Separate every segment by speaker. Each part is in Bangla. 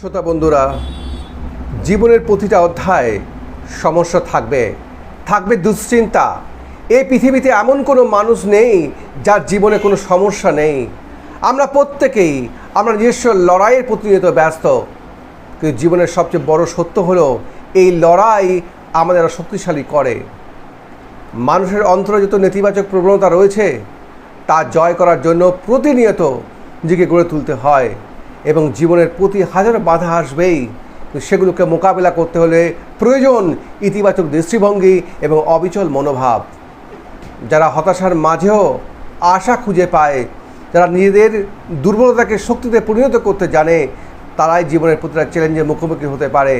Speaker 1: শ্রোতা বন্ধুরা, জীবনের প্রতিটা অধ্যায়ে সমস্যা থাকবে থাকবে দুশ্চিন্তা। এই পৃথিবীতে এমন কোনো মানুষ নেই যার জীবনে কোনো সমস্যা নেই। আমরা প্রত্যেকেই, আমরা নিজস্ব লড়াইয়ের প্রতিনিয়ত ব্যস্ত। কিন্তু জীবনের সবচেয়ে বড় সত্য হলো, এই লড়াই আমাদের শক্তিশালী করে। মানুষের অন্তরে যত নেতিবাচক প্রবণতা রয়েছে, তা জয় করার জন্য প্রতিনিয়ত নিজেকে গড়ে তুলতে হয়। এবং জীবনের প্রতি হাজার বাধা আসবেই। সেগুলোকে মোকাবিলা করতে হলে প্রয়োজন ইতিবাচক দৃষ্টিভঙ্গি এবং অবিচল মনোভাব। যারা হতাশার মাঝেও আশা খুঁজে পায়, যারা নিজেদের দুর্বলতাকে শক্তিতে পরিণত করতে জানে, তারাই জীবনের প্রতিটা চ্যালেঞ্জের মুখোমুখি হতে পারে।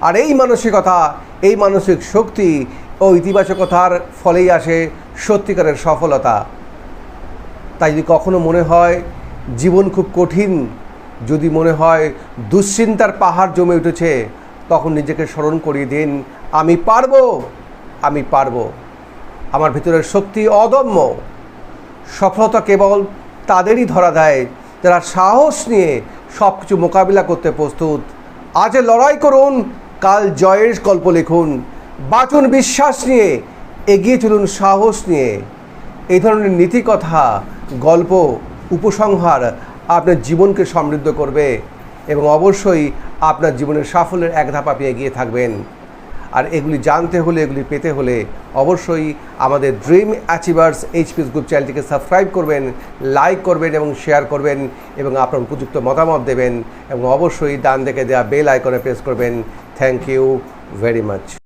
Speaker 1: আর এই মানসিকতা, এই মানসিক শক্তি ও ইতিবাচকতার ফলেই আসে সত্যিকারের সফলতা। তাই যদি কখনো মনে হয়, জীবন খুব কঠিন যদি মনে হয় দুশ্চিন্তার পাহাড় জমে উঠেছে, তখন নিজেকে স্মরণ করিয়ে দিন, আমি পারব আমি পারব। আমার ভিতরের শক্তি অদম্য। সফলতা কেবল তাদেরই ধরা দেয়, যারা সাহস নিয়ে সব কিছু মোকাবিলা করতে প্রস্তুত। আজ লড়াই করুন, কাল জয়ের গল্প লিখুন। বাঁচুন বিশ্বাস নিয়ে, এগিয়ে চলুন সাহস নিয়ে। এই ধরনের নীতিকথা, গল্প, উপসংহার আপনার জীবনকে সমৃদ্ধ করবে এবং অবশ্যই আপনার জীবনের সাফল্যের এক ধাপ আপনি এগিয়ে থাকবেন। আর এগুলি জানতে হলে, এগুলি পেতে হলে অবশ্যই আমাদের ড্রিম অ্যাচিভার্স এইচপিএস গ্রুপ চ্যানেলটিকে সাবস্ক্রাইব করবেন, লাইক করবেন এবং শেয়ার করবেন এবং আপনার উপযুক্ত মতামত দেবেন এবং অবশ্যই ডান দিকে দেওয়া বেল আইকনে প্রেস করবেন। Thank you very much